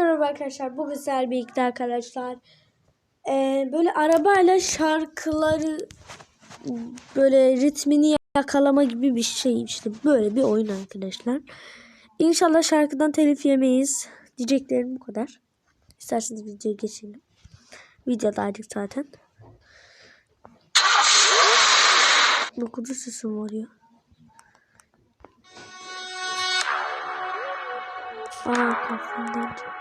Merhaba arkadaşlar. Bu güzel birlikte arkadaşlar. Ee, böyle arabayla şarkıları böyle ritmini yakalama gibi bir şey işte böyle bir oyun arkadaşlar. İnşallah şarkıdan telif yemeyiz. Diyeceklerim bu kadar. İsterseniz videoya geçelim. Videodaydık zaten. Ne kadar sesim ya. Aa kafamdan.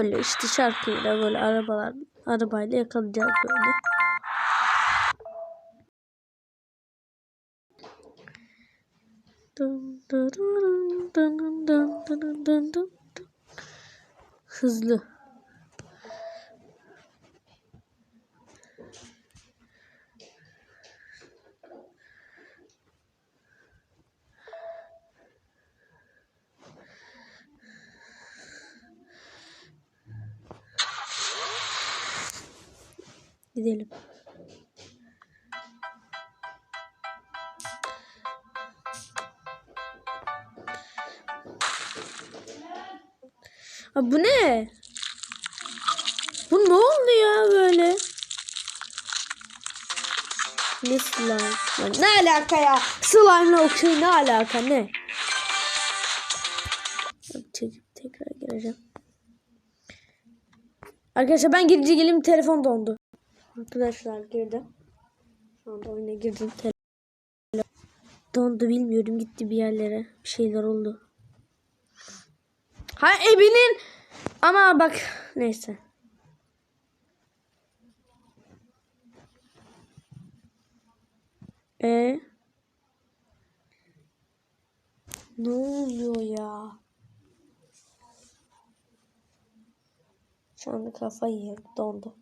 Böyle işte şarkıyla böyle arabalar arabayla yakalayacağız böyle. Dın Gidelim. Aa, bu ne? Bu ne oldu ya böyle? Ne slime? Ne alaka ya? Slime'la okey ne alaka ne? Çekip tekrar gireceğim. Arkadaşlar ben girince gelim telefon dondu. Arkadaşlar girdim. Şu anda oyuna girdim. Dondu bilmiyorum gitti bir yerlere. Bir şeyler oldu. Ha evinin ama bak neyse. E ne oluyor ya? Şu anda kafayı yedim. Dondu.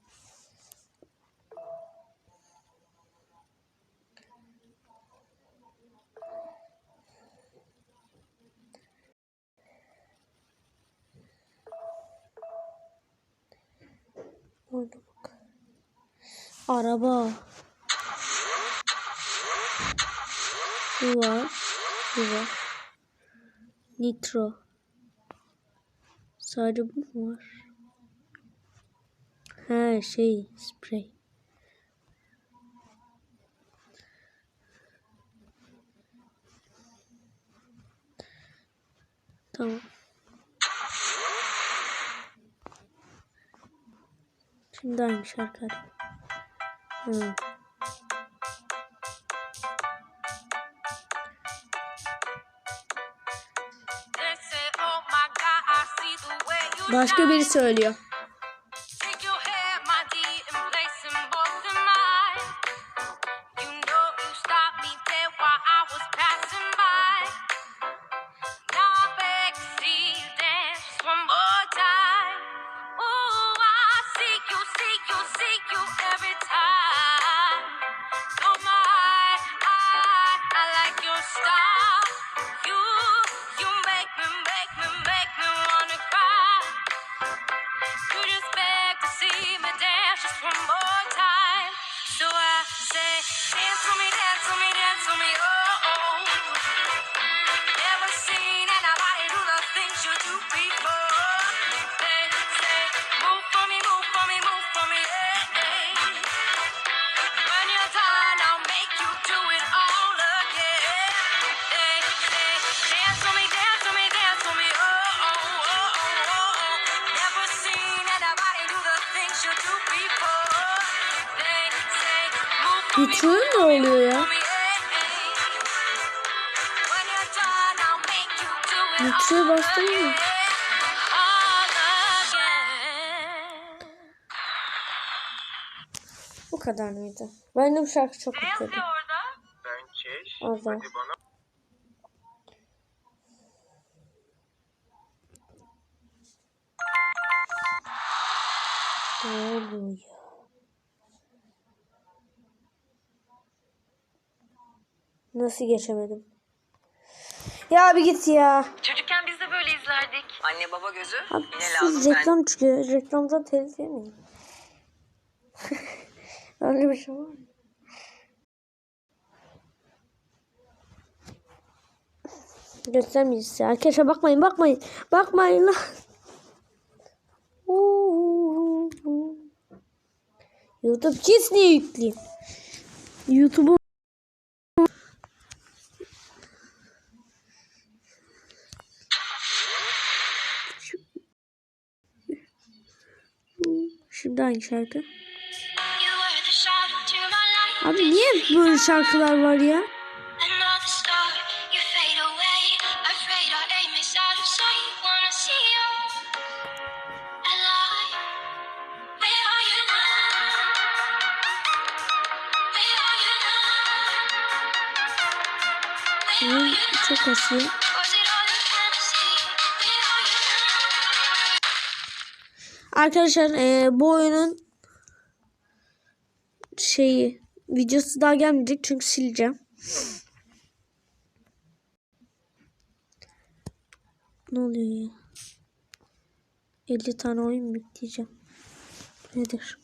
Araba. Bu var. Bu var. Nitro. Sadece bu mu var? Ha şey sprey. Tamam. Şimdi aynı Başka biri söylüyor. You just beg to see me dance just one more time. So I say, dance for me, you do it Metroya all bastın mı? Bu kadar mıydı? Ben de bu şarkı çok Ne istiyordum. orada? Ne oluyor? Nasıl geçemedim? Ya bir git ya. Çocukken biz de böyle izlerdik. Anne baba gözü Abi yine siz lazım. reklam çıkıyor. Reklamdan telif yemeyin. Öyle bir şey var mı? Göstermeyiz ya. Arkadaşlar bakmayın bakmayın. Bakmayın lan. YouTube Kids niye yükleyeyim? Şimdi hangi şarkı? Abi niye böyle şarkılar var ya? Another star, Arkadaşlar eee, bu oyunun şeyi videosu daha gelmeyecek çünkü sileceğim. Ne oluyor ya? 50 tane oyun yükleyeceğim? Nedir?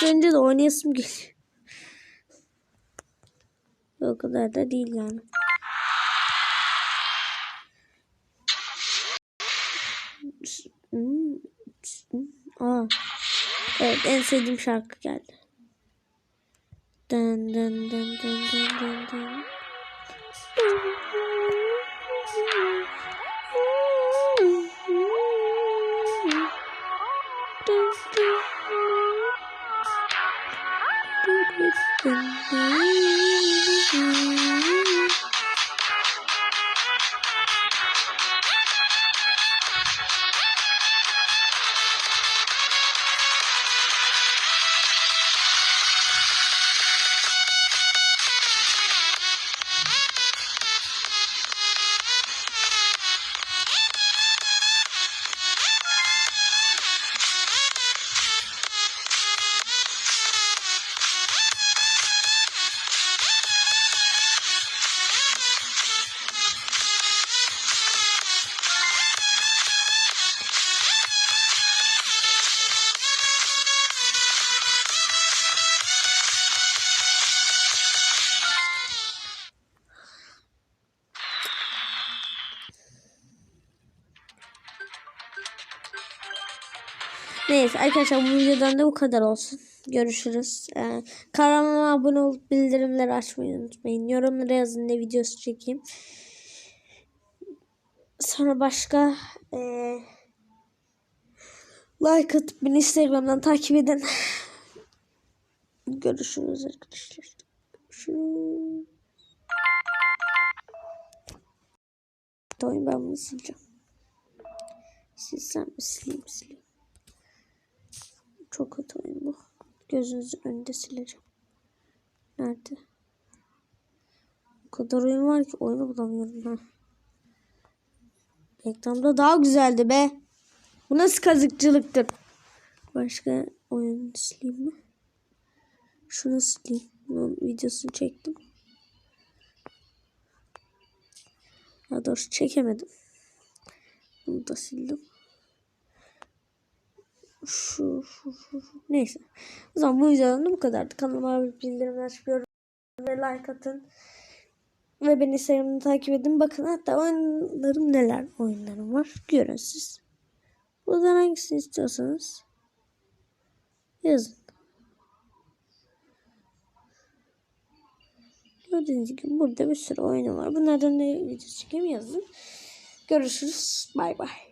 Gösterince de oynayasım geliyor. O kadar da değil yani. Aa. Evet en sevdiğim şarkı geldi. Dın dın dın dın dın dın dın. Neyse arkadaşlar bu videodan da bu kadar olsun. Görüşürüz. Ee, kanalıma abone olup bildirimleri açmayı unutmayın. Yorumlara yazın ne videosu çekeyim. Sonra başka ee, like atıp beni Instagram'dan takip edin. Görüşürüz arkadaşlar. Görüşürüz. Oyun ben bunu sileceğim. Silsem mi sileyim sileyim. Çok oyun bu. Gözünüzün önünde sileceğim. Nerede? O kadar oyun var ki oyunu bulamıyorum ha. Reklamda daha güzeldi be. Bu nasıl kazıkçılıktır? Başka oyun sileyim mi? Şunu sileyim. Bunun videosunu çektim. Daha doğrusu çekemedim. Bunu da sildim şu, şu, şu, şu. Neyse. O zaman bu videodan da bu kadardı. Kanalıma bildirimler açıyorum. Ve like atın. Ve beni Instagram'da takip edin. Bakın hatta oyunlarım neler oyunlarım var. Görün siz. Buradan hangisini istiyorsanız yazın. Gördüğünüz gibi burada bir sürü oyunu var. Bunlardan ne video çekeyim yazın. Görüşürüz. Bay bay.